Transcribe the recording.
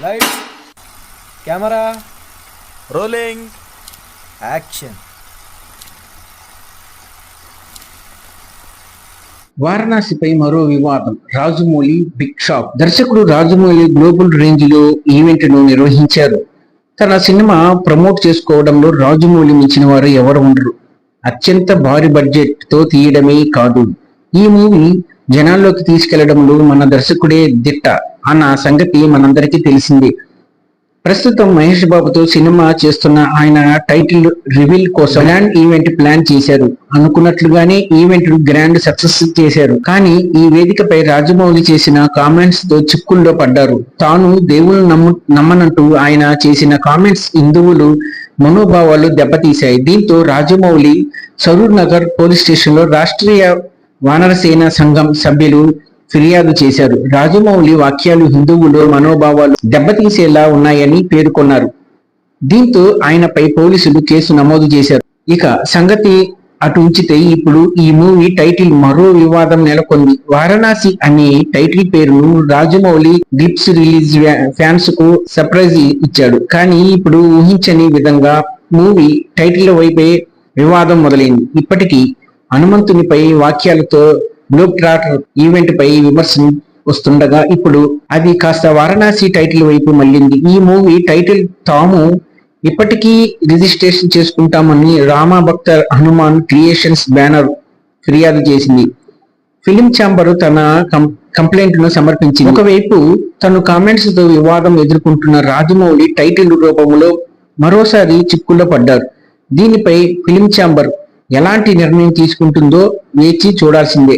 Lights camera rolling. Action. వారణాసిపై మరో వివాదం. రాజమౌళి బిగ్ షాప్ దర్శకుడు రాజమౌళి గ్లోబల్ రేంజ్లో ఈవెంట్ను నిర్వహించారు. తన సినిమా ప్రమోట్ చేసుకోవడంలో రాజమౌళి మించిన వారు ఎవరు ఉండరు. అత్యంత భారీ బడ్జెట్తో తీయడమే కాదు. ఈ మూవీ జనాల్లోకి తీసుకెళ్ళడంలో మన దర్శకుడే దిట్ట. అన్న సంగతి మనందరికీ తెలిసింది. ప్రస్తుతం మహేష్ బాబుతో సినిమా చేస్తున్న ఆయన టైటిల్ రివీల్ కోసం గ్రాండ్ ఈవెంట్ ప్లాన్ చేశారు. అనుకున్నట్లుగానే ఈవెంట్ గ్రాండ్ సక్సెస్ చేశారు. కానీ ఈ వేదికపై రాజమౌళి చేసిన కామెంట్స్తో చిక్కుల్లో పడ్డారు. తాను దేవుళ్ళు నమ్ము నమ్మనంటూ ఆయన చేసిన కామెంట్స్ హిందువులు మనోభావాలు దెబ్బతీశాయి. దీంతో రాజమౌళి సరూర్ నగర్ పోలీస్ స్టేషన్లో రాష్ట్రీయ వానరసేన సంఘం సభ్యులు ఫిర్యాదు చేశారు. రాజమౌళి వాక్యాలు హిందువులు మనోభావాలు దెబ్బతీసేలా ఉన్నాయని పేర్కొన్నారు. దీంతో ఆయనపై పోలీసులు కేసు నమోదు చేశారు. ఇక సంగతి అటు ఉంచితే ఇప్పుడు ఈ మూవీ టైటిల్ మరో వివాదం నెలకొంది. వారణాసి అనే టైటిల్ పేరును రాజమౌళి గ్లిప్స్ రిలీజ్ ఫ్యాన్స్కు సర్ప్రైజ్ ఇచ్చాడు. కానీ ఇప్పుడు ఊహించని విధంగా మూవీ టైటిల్ వైపే వివాదం మొదలైంది. ఇప్పటికీ హనుమంతునిపై వాక్యాలతో గ్లోబ్ ట్రాటర్ ఈవెంట్ పై విమర్శలు వస్తుండగా ఇప్పుడు అది కాస్త వారణాసి టైటిల్ వైపు మళ్ళింది. ఈ మూవీ టైటిల్ తాము ఇప్పటికీ రిజిస్ట్రేషన్ చేసుకుంటామని రామా భక్తర్ హనుమాన్ క్రియేషన్స్ బ్యానర్ ఫిర్యాదు చేసింది. ఫిలిం ఛాంబర్ తన కంప్లైంట్ను సమర్పించింది. ఒకవైపు తను కామెంట్స్తో వివాదం ఎదుర్కొంటున్న రాజమౌళి టైటిల్ రూపంలో మరోసారి చిక్కుల్లో పడ్డారు. దీనిపై ఫిలిం ఛాంబర్ ఎలాంటి నిర్ణయం తీసుకుంటుందో వేచి చూడాల్సిందే.